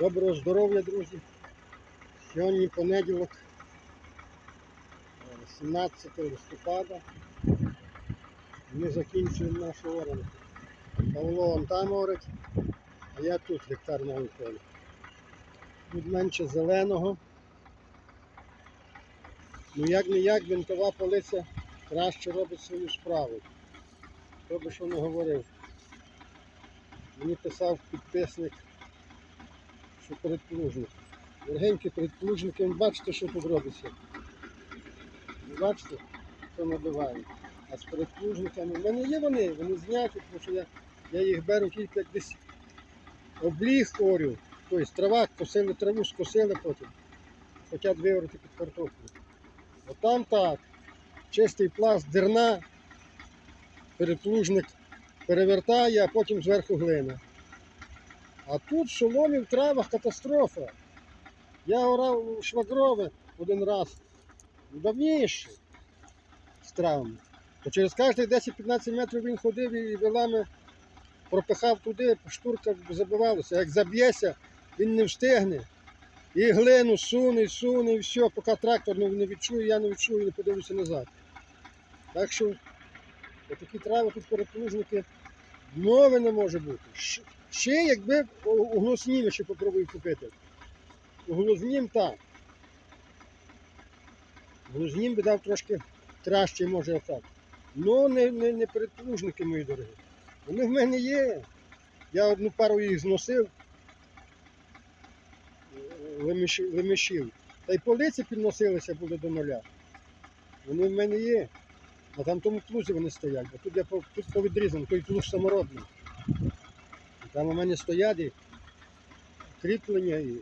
Доброго здоров'я, друзі. Сьогодні понеділок, е, 17 листопада. Ми закінчуємо нашу оранку. Павло вон там орить, а я тут гектар на полі. Тут менше зеленого. Ну як не як бінтова полиця краще робить свою справу. Хто би що не говорив. Мені писав підписник що передплужник. Дорогенькі передплужники, ви бачите, що тут робиться. Бачите, що набиває. А з передплужниками, в мене є вони, вони зняті, тому що я, я їх беру тільки десь обліг орю. Тобто трава, косили траву, скосили потім. Хочуть виворити під картоплю. Отам так. Чистий пласт дерна, передплужник перевертає, а потім зверху глина. А тут в шоломі в травах катастрофа. Я орав у швагрове один раз давніше з травами. То через кожні 10-15 метрів він ходив і вилами пропихав туди, штурка забивалася. Як заб'ється, він не встигне. І глину суне, суне, і все, поки трактор не не відчує, я не відчую, і не подивлюся назад. Так що такі трави тут переплужники мови не може бути. Ще якби у- у ще попробую купити. У глознім так. Глознім би дав трошки краще, може ефект. Ну не, не, не передплужники мої дорогі. Вони в мене є. Я одну пару їх зносив, лемешів. Та й полиці підносилися були до нуля. Вони в мене є. А там тому плузі вони стоять. А тут я тут повідрізаний, той плуг саморобний. Там у мене стоять і кріплення. І...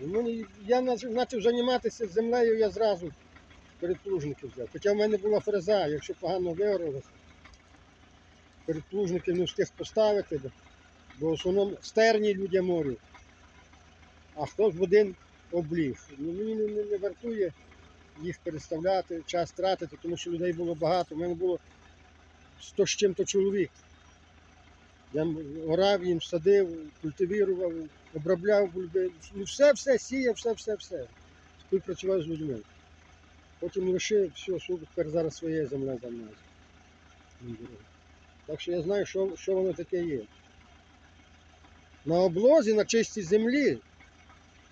Мені- я почав займатися землею, я зразу передплужники взяв. Хоча в мене була фреза, якщо погано виоралося, передплужники не встиг поставити, бо в основному стерні людям морю. А хтось в один обліг. Ну, мені не, не, не вартує їх переставляти, час тратити, тому що людей було багато. У мене було 100 з чим-то чоловік. Я орав їм, садив, культивірував, обробляв бульби. Ну все, все, сіяв, все, все, все. Співпрацював з людьми. Потім лишив, все, супер, зараз своєю землею займаюся. Так що я знаю, що, що воно таке є. На облозі, на чистій землі,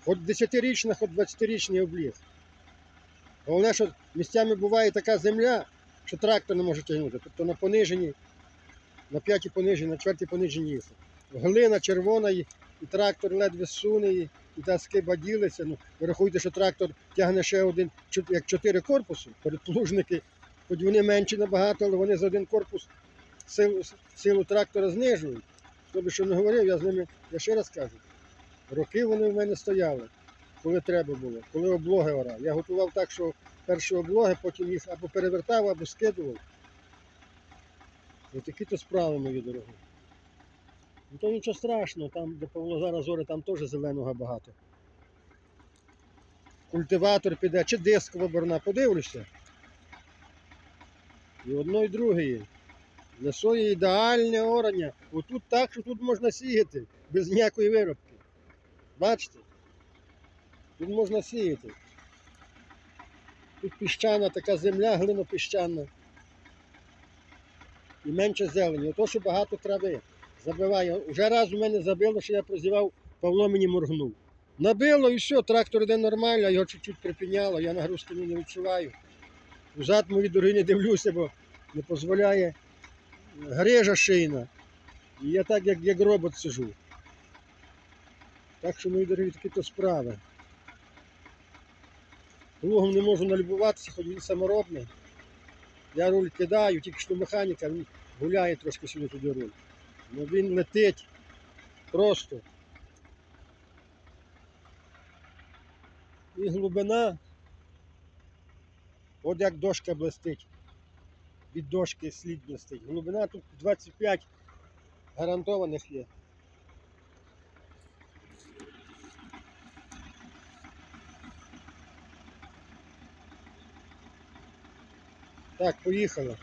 хоч 10-річна, хоч 20-річний обліг. Головне, що місцями буває така земля, що трактор не може тягнути. Тобто на пониженні на п'ятій пониженні, на четвертій пониженні їхав. Глина червона, і, трактор ледве суне, і, і та скиба ділиться. Ну, ви рахуйте, що трактор тягне ще один, як чотири корпуси, передплужники, хоч вони менші набагато, але вони за один корпус силу, силу трактора знижують. Хто би що не говорив, я з ними, я ще раз кажу, роки вони в мене стояли, коли треба було, коли облоги орав. Я готував так, що перші облоги, потім їх або перевертав, або скидував. Ось такі то справи, мої дорогі. Ну то нічого страшного, там, де Павло зараз зоре, там теж зеленого багато. Культиватор піде, чи дискова борна, подивлюся. І одно, і друге є. Для сої ідеальне орання. Отут так, що тут можна сіяти, без ніякої виробки. Бачите? Тут можна сіяти. Тут піщана така земля, глинопіщана і менше зелені. Ото, що багато трави забиває. Уже раз у мене забило, що я прозівав, Павло мені моргнув. Набило і все, трактор йде нормально, його чуть-чуть припіняло, я нагрузки не відчуваю. Взад мої дороги не дивлюся, бо не дозволяє грижа шийна. І я так, як, як робот сижу. Так що, мої дорогі, такі то справи. Плугом не можу налюбуватися, хоч він саморобний. Я руль кидаю, тільки що механіка, гуляє трошки сюди туди руль. Ну він летить просто. І глибина, от як дошка блистить. Від дошки слід блистить. Глибина тут 25 гарантованих є. Так, поїхали.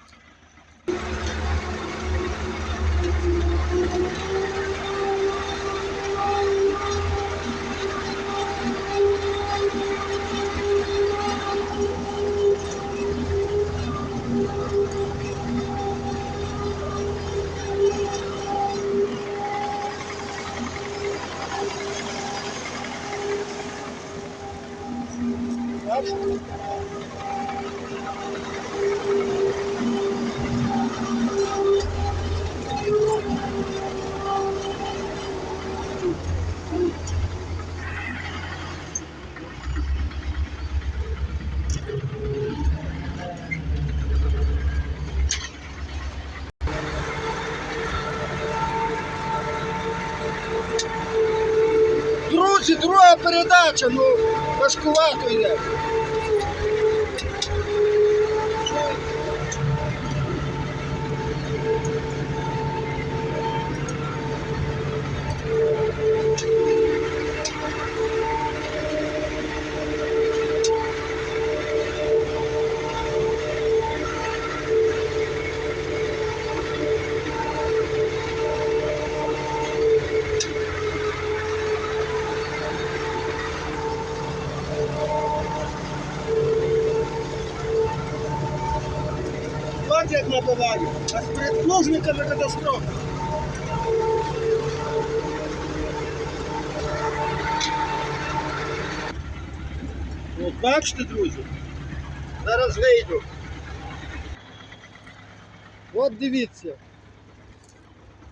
Передача, ну важкувато йде. Набиваю, а з передплужниками катастрофа. От бачите, друзі, зараз вийду. От дивіться.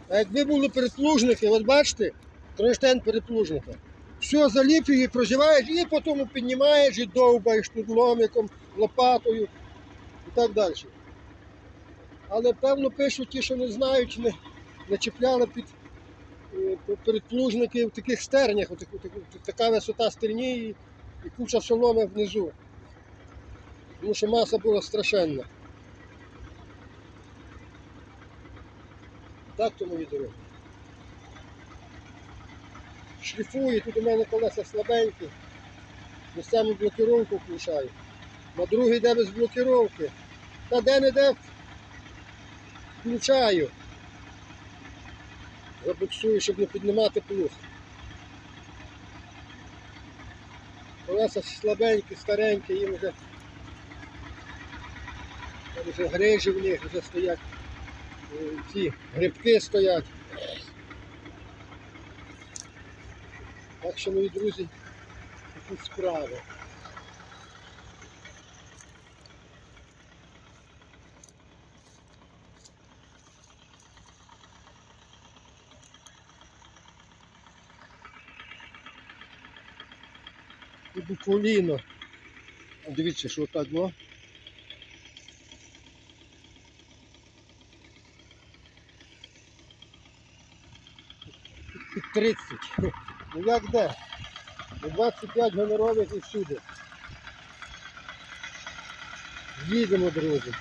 А якби були передплужники, от бачите, кронштейн передплужника. Все заліплює, прозіваєш і потім піднімаєш і довбаєш тут ломиком, лопатою і так далі. Але певно пишуть ті, що не знають, не, не чіпляли під е, передплужники в таких стернях, отак- отак- така висота стерні і, і куча соломи внизу. Тому що маса була страшенна. Так то мої дороги. Шліфую, тут у мене колеса слабенькі. Місцями блокировку включаю. На другий йде без блокировки. Та де не де включаю. Забуксую, щоб не піднімати плуг. Колеса слабенькі, старенькі, їм вже, там вже грижі в них вже стоять, е, ці грибки стоять. Так що, мої друзі, такі справи. Буковіно. Дивіться, що так було. Під 30. Ну як де? Ну, 25 гонорових і всюди. Їдемо, друзі.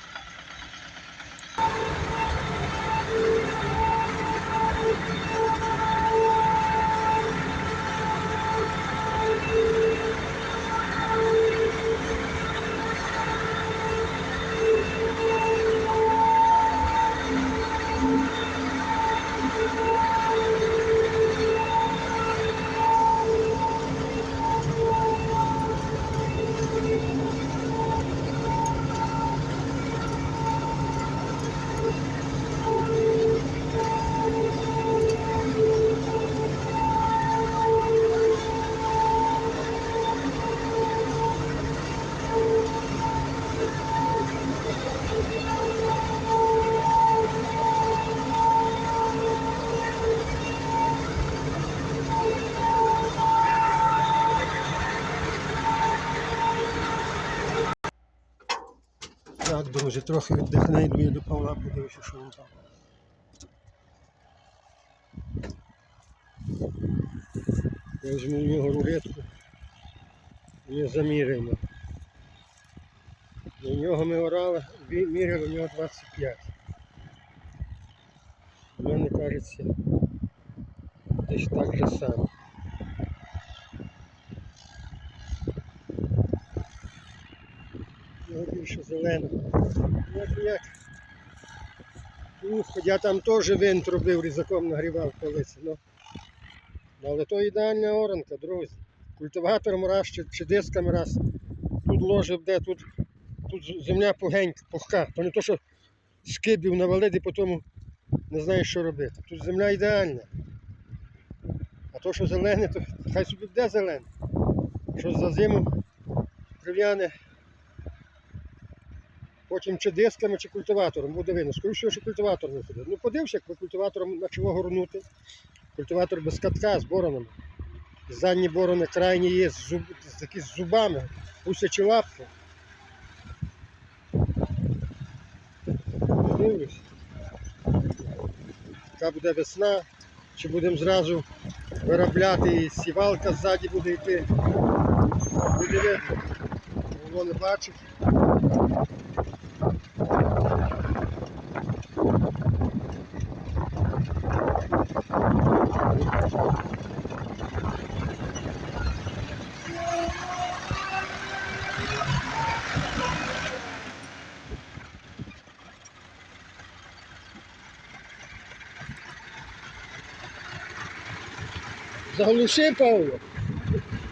Друзі, трохи віддихне, йду я до Павла, подивлюся, що він там. Я візьму в нього рулетку і заміряємо. На нього ми орали, міряли у нього 25. У мене кажеться десь так же само. Його більше зеленого. Як як. Ну, я там теж винт робив, різаком нагрівав колись. Ну. Але то ідеальна оранка, друзі. Культиватором раз чи, чи дисками раз. Тут ложив де, тут, тут земля погенька, пухка. То не то, що скибів навалити, потім не знаєш, що робити. Тут земля ідеальна. А то, що зелене, то хай собі буде зелене. Що за зиму Кривляне. Потім чи дисками, чи культиватором, буде видно. Скоріше, що культиватор не ходить. Ну подивишся, як культиватором на чого горнути. Культиватор без катка з боронами. Задні борони крайні є з, зуб, такі з зубами, гусячі лапки. Подивлюсь. Яка буде весна, чи будемо зразу виробляти і сівалка ззаді буде йти. Буде видно. Воно не бачить. Заглуши, Павло.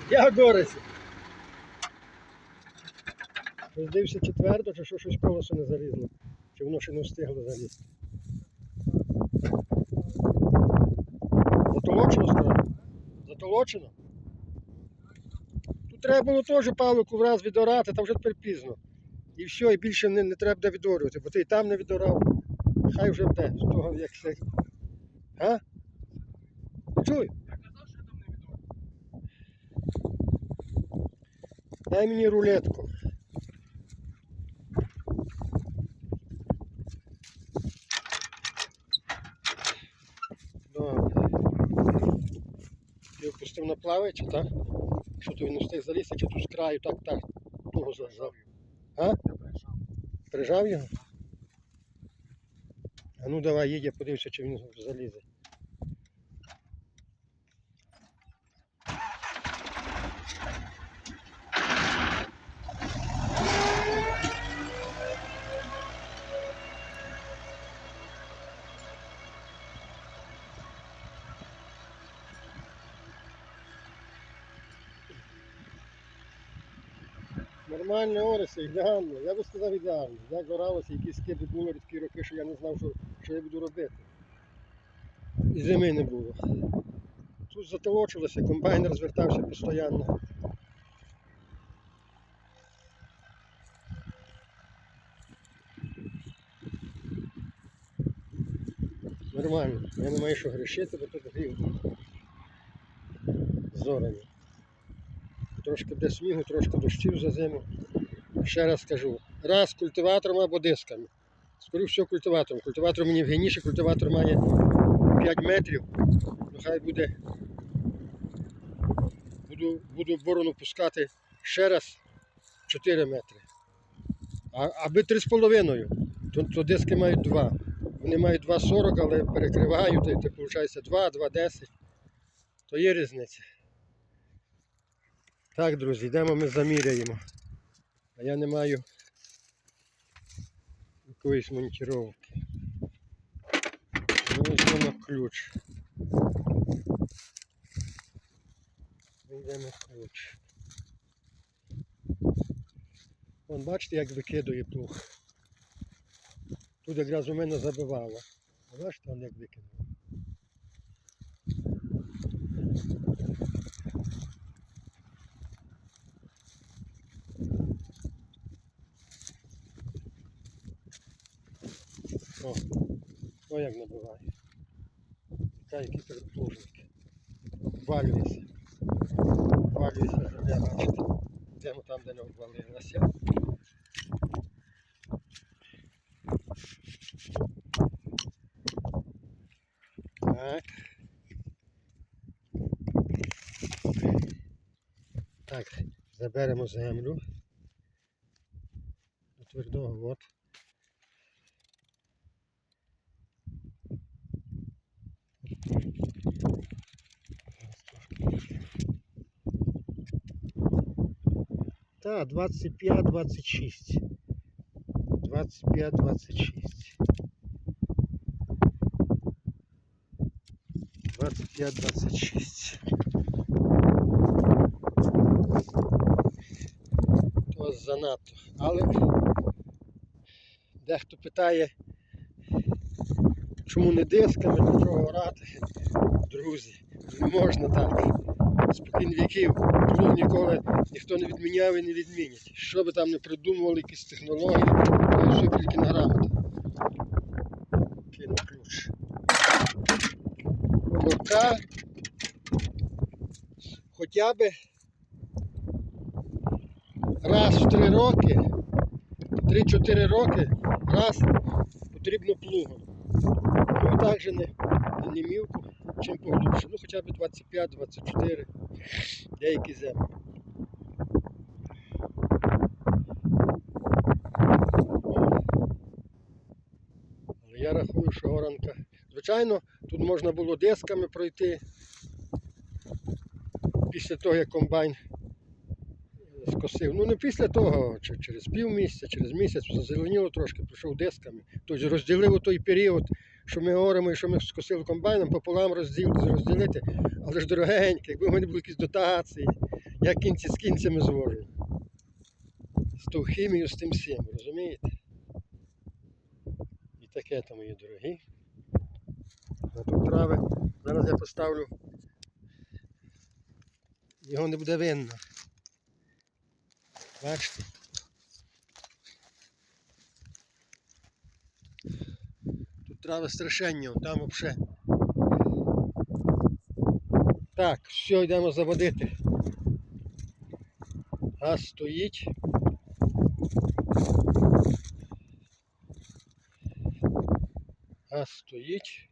Я горися. Роздився четверто, чи що щось колесо не залізло. Чи воно ще не встигло залізти. Затолочено сказав? Затолочено? Тут треба було теж павлику враз відорати, там вже тепер пізно. І все, і більше не, не треба відорювати, бо ти і там не відорав. Хай вже буде, з того як це. А? Чуй? Дай мені рулетку. Ти наплавить, так? Що то він не встиг залізти, чи тут з краю так, так, того зажав. А? Прижав його? А ну давай їдь, я подивлюся, чи він залізе. Нормальне ориси, ідеально. Я би сказав ідеально. Як оралося, які скиди були такі роки, що я не знав, що, що я буду робити. І зими не було. Тут затолочилося, комбайн розвертався постійно. Нормально. Я не маю що грішити, бо тут гріх був. Трошки буде снігу, трошки дощів за зиму. Ще раз скажу. Раз культиватором або дисками. Скоріше всього культиватором. Культиватор мені вгідніше, культиватор має 5 метрів. Ну хай буде. Буду, буду борону пускати ще раз 4 метри. А, аби 3,5, то, то диски мають 2. Вони мають 2,40, але перекривають, і то виходить 2, 2,10. То є різниця. Так, друзі, йдемо ми заміряємо. А я не маю якоїсь монтировки. Ну, візьмемо ключ. Вийдемо ключ. Вон бачите, як викидує плуг. Тут якраз у мене забивало. Бачите, вон як викинув. О, о як набиває. Яка який переплужник. Валюється. Валюється земля, бачите. Йдемо там, де не обвалилася. Так. Так, заберемо землю. До твердого от. Так, 25-26. 25-26. 25-26. То занадто. Але дехто питає, чому не дисками, до чого орати. Друзі, не можна так. спокін віків. Плуг ніколи ніхто не відміняв і не відмінять. Що би там не придумували, якісь технології, то все тільки на грамота. Кину ключ. Рука хоча б раз в три роки, 3-4 роки, раз потрібно плугом. Ну і так же не, не мівку, чим поглибше. Ну хоча б 25-24 деякі землі. Але я рахую, що оранка. Звичайно, тут можна було дисками пройти після того, як комбайн скосив. Ну не після того, через півмісяця, через місяць зазеленіло трошки, пройшов дисками. Тобто розділив той період, що ми і що ми скосили комбайном, пополам розділ, розділити. Але ж дорогеньке, якби в мене були якісь дотації, я кінці з кінцями звожу. З тою хімією, з тим всім, розумієте? І таке то мої дорогі. А тут. Зараз я поставлю. Його не буде видно. Бачите? Трави страшенні, там взагалі. Так, все, йдемо заводити. Газ стоїть. Газ стоїть.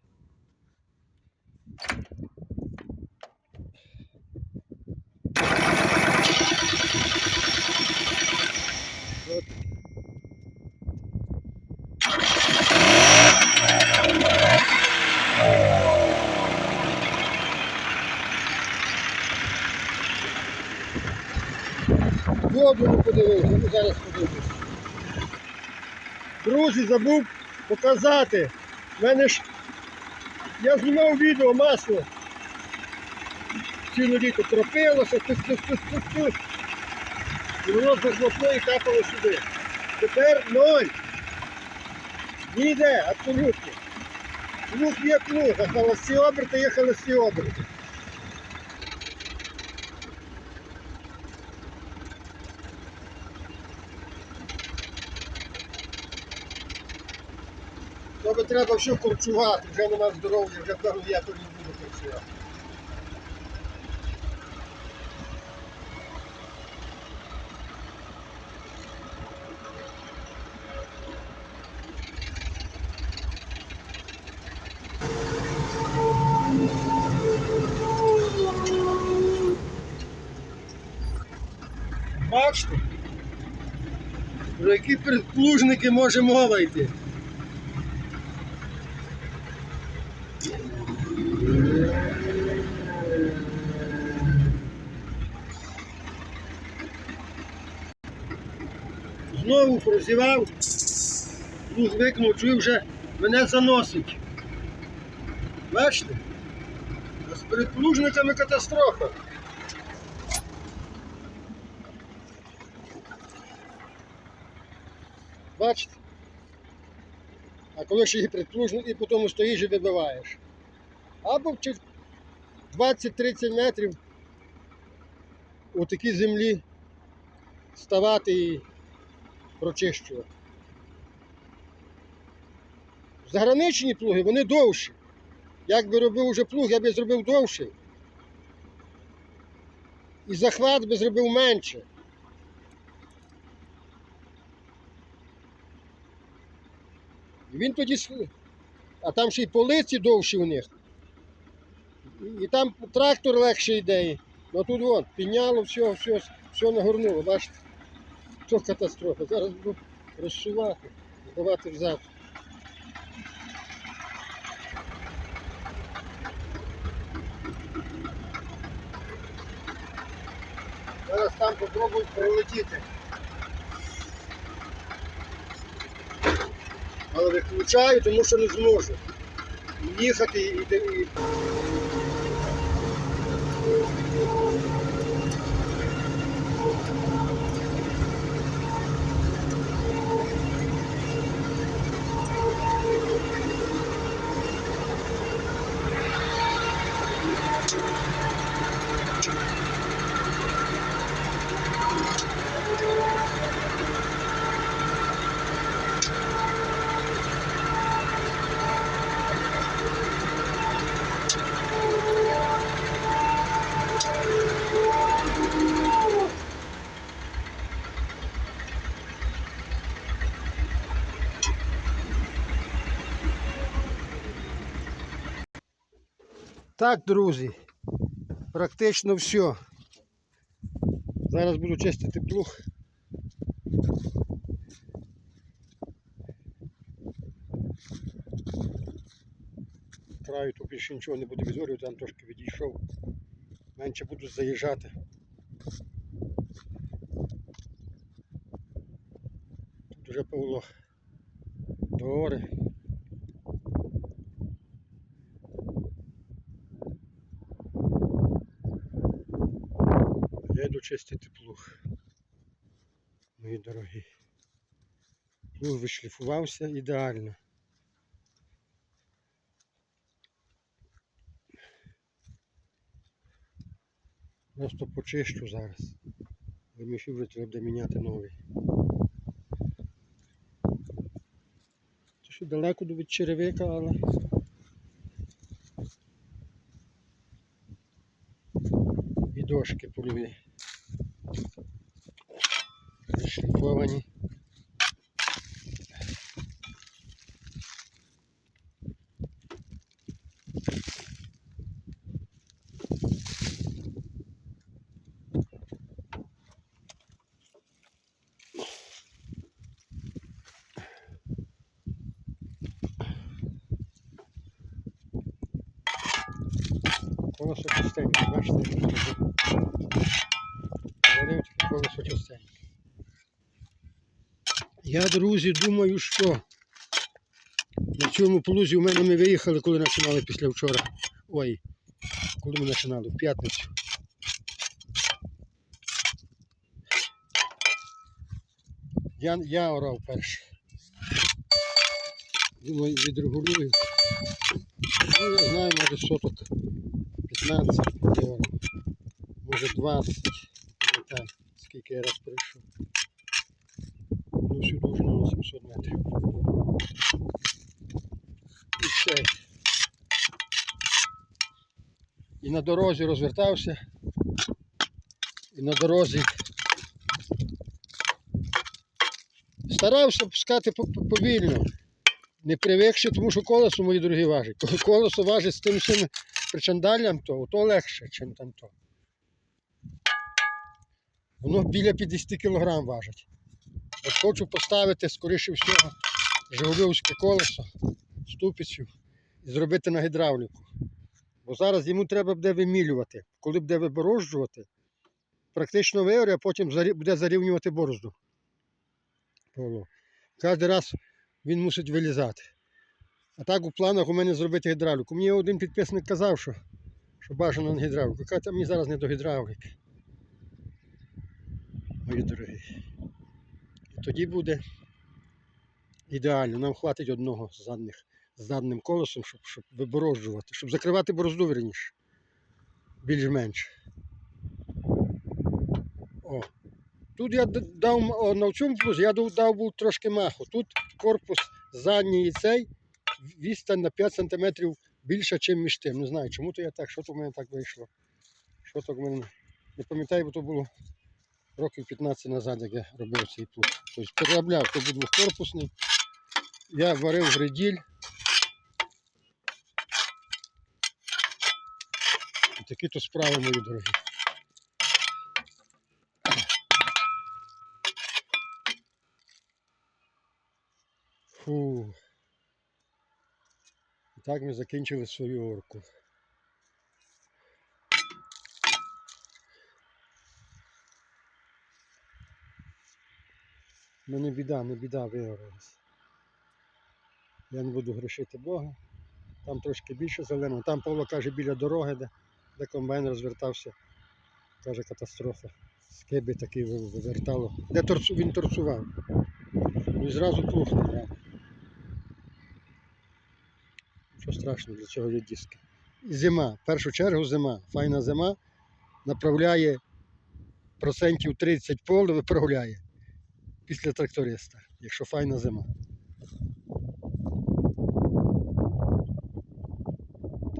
Воду подивився, ну зараз подивлюсь. Друзі, забув показати. В мене ж я знімав відео масло. Ціле літо кропилося, тук тук тук тук тук І воно захлопнуло і капало сюди. Тепер ноль. Ніде, абсолютно. Плуг є плуг, а холості оберти є холості оберти. Треба все корчувати, вже нема здоров'я, вже певно я то не буду корчувати. Бачите? Про які предплужники може мова йти? Знову прозівав, плуг викнув, чую вже мене заносить. Бачите? А з передплужниками катастрофа. Бачите? А коли ще і предплужник, і потім стоїш і вибиваєш. Або чи 20-30 метрів у такій землі ставати і прочищувати. Заграничні плуги, вони довші. Як би робив уже плуг, я би зробив довший. І захват би зробив менше. І він тоді, а там ще й полиці довші у них. І, там трактор легше йде. Ну тут от, підняло, все, все, все нагорнуло, бачите? Це катастрофа. Зараз буду розсувати, давати взад. Зараз там попробую пролетіти. Але виключаю, тому що не зможу. Їхати і, Так, друзі, практично все. Зараз буду чистити плуг. Краю тут більше нічого не буду відзорювати, там трошки відійшов. Менше буду заїжджати. Тут вже Павло до гори. Я йду чистити плуг. Мої дорогі. Плуг вишліфувався ідеально. Просто почищу зараз. Вимішів треба буде міняти новий. Це що далеко до від черевика, але. І дошки польові. Шліфовані. Колесо частенько, бачите, як тут Говорив таке колесо частенько. Друзі, думаю, що на цьому плузі в мене ми виїхали, коли починали після вчора. Ой, коли ми починали, в п'ятницю. Я, я орав перший. Думаю, відрегулюю. Ну, я знаю, може соток 15 євро, може 20, не пам'ятаю, скільки я раз прийшов. Ну, всю довжину на 700 метрів. І все. І на дорозі розвертався. І на дорозі старався пускати по- по- повільно. Не привикши, тому що колесо, мої дорогі, важить. Коли колесо важить з тим всім причандаллям, то, то легше, ніж там то. Воно біля 50 кг важить. От хочу поставити, скоріше всього, Жигульовське колесо, ступицю і зробити на гідравліку. Бо зараз йому треба буде вимілювати. Коли буде виборожджувати, практично виорі, а потім буде зарівнювати борозду. Кожен раз він мусить вилізати. А так у планах у мене зробити гідравліку. Мені один підписник казав, що, що бажано на гідравліку. Каже, мені зараз не до гідравліки. Мої дорогі. Тоді буде ідеально. Нам хватить одного з задних, задним колесом, щоб, щоб виборожджувати, щоб закривати борозду верніше. Більш-менш. Тут я дав о, на цьому плузі я дав, був трошки маху. Тут корпус задній і цей відстань на 5 см більша, ніж між тим. Не знаю, чому то я так, що то в мене так вийшло. Що то в мене. Не пам'ятаю, бо то було років 15 назад, як я робив цей плуг. Тобто переробляв, то був двохкорпусний. Я варив гриділь. Такі то справи, мої дорогі. Фу. Так ми закінчили свою орку. Ну біда, не біда вигорілась. Я не буду грішити Бога. Там трошки більше зелено. Там Павло каже біля дороги, де, де комбайн розвертався. Каже катастрофа. Скиби такі вивертало. Де торцу, він торцував. Ну і зразу брав. Що страшно, для цього є диски. І зима, в першу чергу зима. Файна зима направляє процентів 30 поле виправляє після тракториста, якщо файна зима.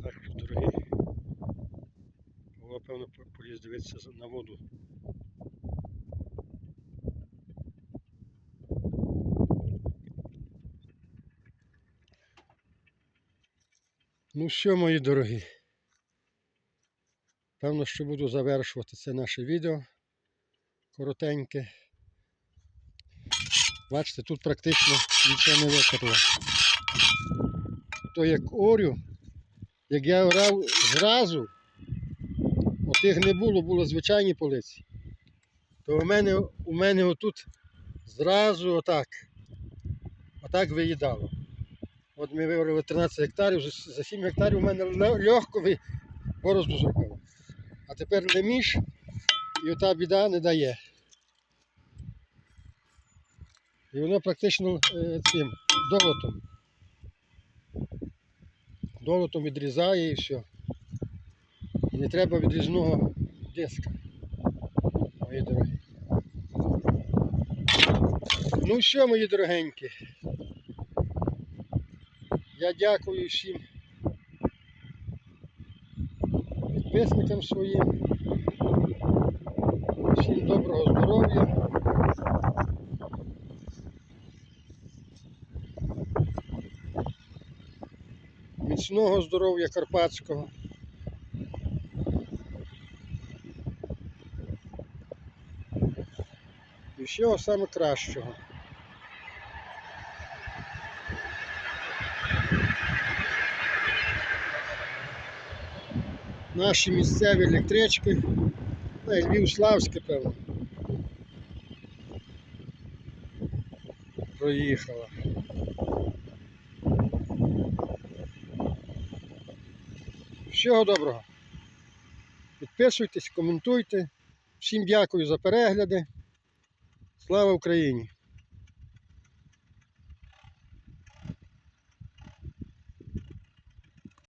Так, дорогі. Павло, певно, по- поліз дивитися на воду. Ну що, мої дорогі, Певно, що буду завершувати це наше відео коротеньке. Бачите, тут практично нічого не викопало. То як орю, як я орав зразу, отих не було, було звичайні полиці. То у мене, у мене отут зразу отак. Отак виїдало. От ми виорали 13 гектарів, за- за 7 гектарів у мене ле- легко борозду зробило. А тепер леміш і ота біда не дає. І воно практично е, цим долотом. Долотом відрізає і все. І не треба відрізного диска. Мої дорогі. Ну що, мої дорогенькі. Я дякую всім підписникам своїм. Всім доброго здоров'я. Міцного здоров'я карпатського. І всього саме кращого. Наші місцеві електрички. І Львів-Славське, певно. Проїхала. Всього доброго. Підписуйтесь, коментуйте. Всім дякую за перегляди. Слава Україні!